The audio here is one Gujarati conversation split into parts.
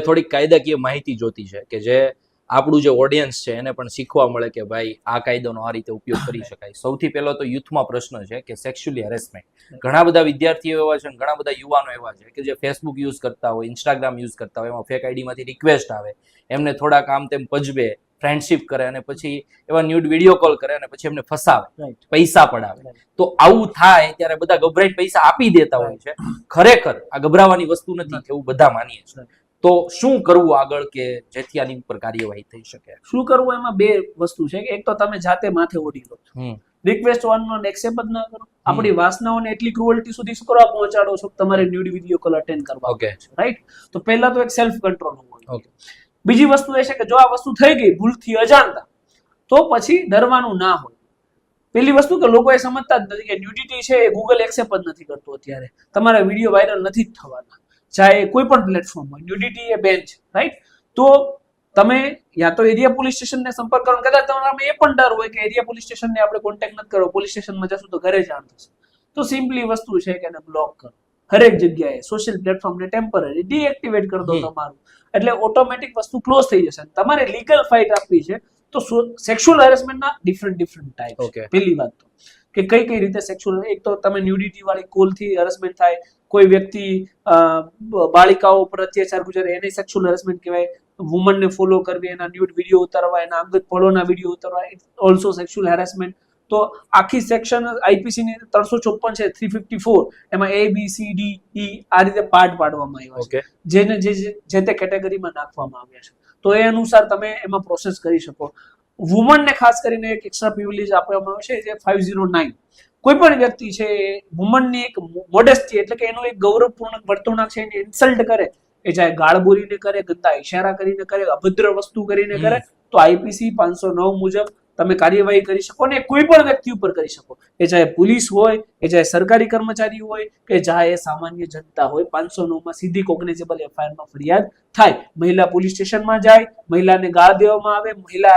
થોડીક કાયદાકીય માહિતી જોતી છે કે જે આપણું જે ઓડિયન્સ છે એને પણ શીખવા મળે કે ભાઈ આ કાયદાનો આ રીતે ઉપયોગ કરી શકાય. સૌથી પહેલો તો યુથમાં પ્રશ્ન છે કે સેક્સ્યુઅલી હેરેસમેન્ટ ઘણા બધા વિદ્યાર્થીઓ એવા છે ઘણા બધા યુવાનો એવા છે કે જે ફેસબુક યુઝ કરતા હોય ઇન્સ્ટાગ્રામ યુઝ કરતા હોય એમાં ફેક આઈડીમાંથી રિક્વેસ્ટ આવે. એમને થોડા કામ તેમ પજવે ફ્રેન્ડશિપ કરે અને પછી એવા ન્યૂડ વીડિયો કોલ કરે અને પછી એમને ફસાવે પૈસા પડાવે. તો આવું થાય ત્યારે બધા ગભરાઈને પૈસા આપી દેતા હોય છે. ખરેખર આ ગભરાવાની વસ્તુ નથી એવું બધા માનીએ છે Right. તો શું કરવું આગળ કે જેથી આની ઉપર કાર્યવાહી થઈ શકે? શું કરવું એમાં બે વસ્તુ છે કે એક તો તમે જાતે માથે ઓડી લો. રિક્વેસ્ટ નો એક્સેપ્ટ જ ના કરો. આપણી વાસનાઓને એટલી ક્રુઅલ્ટી સુધી શું કરવા પહોંચાડો છો તમારે ન્યૂડ વીડિયો કોલ અટેન્ડ કરવા ઓકે રાઈટ તો પહેલા તો એક સેલ્ફ કંટ્રોલ હોવો. બીજી વસ્તુ એ છે કે જો આ વસ્તુ થઈ ગઈ ભૂલથી અજાણતા તો પછી ડરવાનું ના હોય. પેલી વસ્તુ કે લોકો એ સમજતા જ નથી કે ન્યુડિટી છે એ ગૂગલ એક્સેપ્ટ જ નથી કરતું અત્યારે. તમારા વીડિયો વાયરલ નથી જ થવાના. ચાહે કોઈ પણ પ્લેટફોર્મ હોય ન્યુડિટી એ બેન છે રાઈટ તો તમે યા તો એરિયા પોલીસ સ્ટેશનને સંપર્ક કરો કદાચ તમારામાં એ પણ ડર હોય કે એરિયા પોલીસ સ્ટેશનને આપણે કોન્ટેક્ટ નથી કરો પોલીસ સ્ટેશનમાં જશું તો ઘરે જાણ થશે. તો સિમ્પલી વસ્તુ છે કે એને બ્લોક કરો. હરેક જગ્યાએ સોશિયલ પ્લેટફોર્મને ટેમ્પરરી ડીએક્ટિવેટ કરી દો તમારું. એટલે ઓટોમેટિક વસ્તુ ક્લોઝ થઈ જશે. તમારે લીગલ ફાઇટ આપવી છે તો સેક્સ્યુઅલ હેરેસમેન્ટના ડિફરન્ટ ડિફરન્ટ ટાઈપ Okay. પહેલી વાત તો. કે કઈ કઈ રીતે સેક્સ્યુઅલ એક તો તમે ન્યુડિટી વાળી કોલથી હેરેસમેન્ટ થાય કોઈ વ્યક્તિ બાળિકાઓ પર અત્યાચાર ગુજારે એને સેક્સ્યુઅલ હેરેસમેન્ટ કહેવાય. વુમનને ફોલો કરવી એના ન્યૂડ વીડિયો ઉતારવા એના અંગત પળોના વીડિયો ઉતારવા ઓલ્સો સેક્સ્યુઅલ હેરાસમેન્ટ તો આખી સેક્શન આઈપીસી ની ત્રણસો ચોપન છે થ્રી ફિફ્ટી ફોર એમાં એ બી સી ડી ઈ આ રીતે પાર્ટ પાડવામાં આવ્યા છે. જેને જે જે- જે તે કેટેગરીમાં નાખવામાં આવ્યા છે. તો એ અનુસાર તમે એમાં પ્રોસેસ કરી શકો. વુમનને ખાસ કરીને એક એક્સ્ટ્રા પ્રિવિલેજ આપવામાં આવે છે જે ફાઇવ ઝીરો નાઇન કોઈ પણ વ્યક્તિ છે વુમનની એક મોડેસ્ટી એટલે કે એનું એક ગૌરવપૂર્ણ વર્તણૂક છે એને ઇન્સલ્ટ કરે એ ચાહે ગાળ બોલીને કરે ગંદા ઇશારા કરીને કરે અભદ્ર વસ્તુ કરીને કરે તો આઈપીસી પાંચસો નવ મુજબ તમે કાર્યવાહી કરી શકો ને કોઈ પણ વ્યક્તિ ઉપર કરી શકો. એ ચાહે પોલીસ હોય એ ચાહે સરકારી કર્મચારી હોય કે ચાહે સામાન્ય જનતા હોય પાંચસો નવમાં સીધી કોગ્નેઝેબલ એફઆઈઆરમાં ફરિયાદ થાય. મહિલા પોલીસ સ્ટેશનમાં જાય મહિલાને ગાળ દેવામાં આવે મહિલા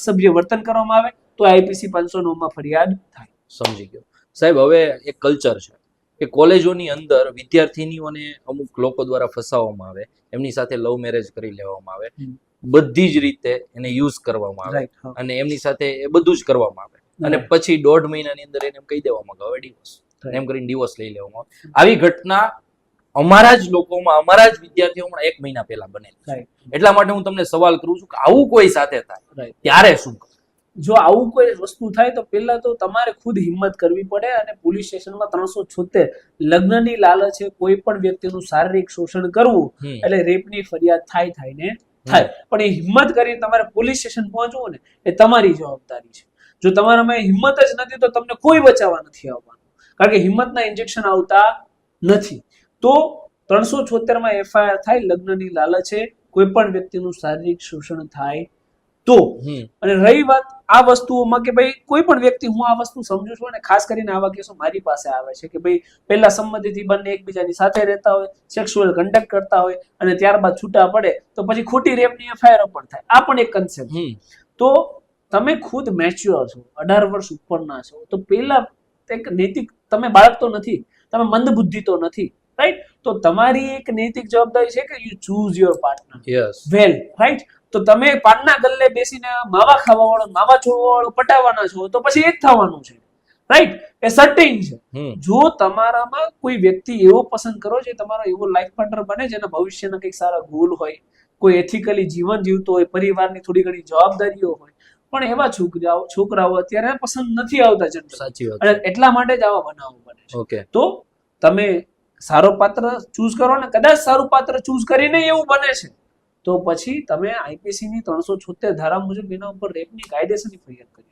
અસભ્ય વર્તન કરવામાં આવે તો આઈપીસી પાંચસો નવમાં ફરિયાદ થાય. સમજી ગયો. સાહેબ હવે એક કલ્ચર છે કે કોલેજોની અંદર વિદ્યાર્થીનીઓને અમુક લોકો દ્વારા ફસાવવામાં આવે એમની સાથે લવ મેરેજ કરી લેવામાં આવે બધી જ રીતે એને યુઝ કરવામાં આવે અને એમની સાથે એ બધું જ કરવામાં આવે. અને પછી દોઢ મહિનાની અંદર એને એમ કહી દેવામાં આવે ડિવોર્સ એમ કરીને ડિવોર્સ લઈ લેવામાં આવે. આવી ઘટના અમારા જ લોકોમાં અમારા જ વિદ્યાર્થીઓમાં એક મહિના પહેલા બનેલી એટલા માટે હું તમને સવાલ કરું છું કે આવું કોઈ સાથે થાય ત્યારે શું? જો આવું કોઈ વસ્તુ થાય તો પહેલા તો તમારે ખુદ હિંમત કરવી પડે અને પોલીસ સ્ટેશનમાં ત્રણસો છોતેર લગ્નની લાલચે કોઈ પણ વ્યક્તિનું શારીરિક શોષણ કરવું એટલે રેપની ફરિયાદ થાય થાય ને થાય. પણ એ હિંમત કરીને તમારે પોલીસ સ્ટેશન પહોંચવું ને એ તમારી જવાબદારી છે. જો તમારામાં હિંમત જ નથી તો તમને કોઈ બચાવવા નથી આવવાનું. કારણ કે હિંમતના ઇન્જેક્શન આવતા નથી. તો ત્રણસો છોતેરમાં એફઆઈઆર થાય લગ્નની લાલચે કોઈ પણ વ્યક્તિનું શારીરિક શોષણ થાય તો અને રહી વાત આ વસ્તુઓમાં કે ભાઈ કોઈ પણ વ્યક્તિ હું આ વસ્તુ સમજુ છું અને ખાસ કરીને આવા કેસો મારી પાસે આવે છે કે ભાઈ પહેલા સંમતિથી બંને એકબીજાની સાથે રહેતા હોય સેક્સ્યુઅલ કન્ડક્ટ કરતા હોય અને ત્યારબાદ છૂટા પડે તો પછી ખોટી રેપની એફઆઈઆર પણ થાય. આ પણ એક કન્સેપ્ટ તો તમે ખુદ મેચ્યોર છો અઢાર વર્ષ ઉપરના છો તો પેલા એક નૈતિક તમે બાળક તો નથી તમે મંદબુદ્ધિ તો નથી રાઈટ તો તમારી એક નૈતિક જવાબદારી છે કે you choose your partner yes well right તો તમે પાનના ગલ્લે બેસીને માવા ખાવા વાળો માવા છોડવા વાળો પટાવવાના છો તો પછી એ જ થવાનું છે. રાઈટ એ સર્ટેન છે. જો તમારામાં કોઈ વ્યક્તિ એવો પસંદ કરો જે તમારો એવો લાઈફ પાર્ટનર બને જેના ભવિષ્યના કંઈક સારા ગોલ હોય કોઈ એથિકલી જીવન જીવતો હોય પરિવારની થોડી ઘણી જવાબદારીઓ હોય પણ એવા છોકરાઓ છોકરાઓ અત્યારે પસંદ નથી આવતા જનરલ સાચી વાત. એટલા માટે જ આવા બનાવો બને ઓકે તો તમે સારો પાત્ર ચૂઝ કરો ને કદાચ સારું પાત્ર ચૂઝ કરીને એવું બને છે. તો પછી તમે આઈપીસીની ત્રણસો છોતેર ધારા મુજબ એના ઉપર રેપની કાયદેસરની ફરિયાદ કરી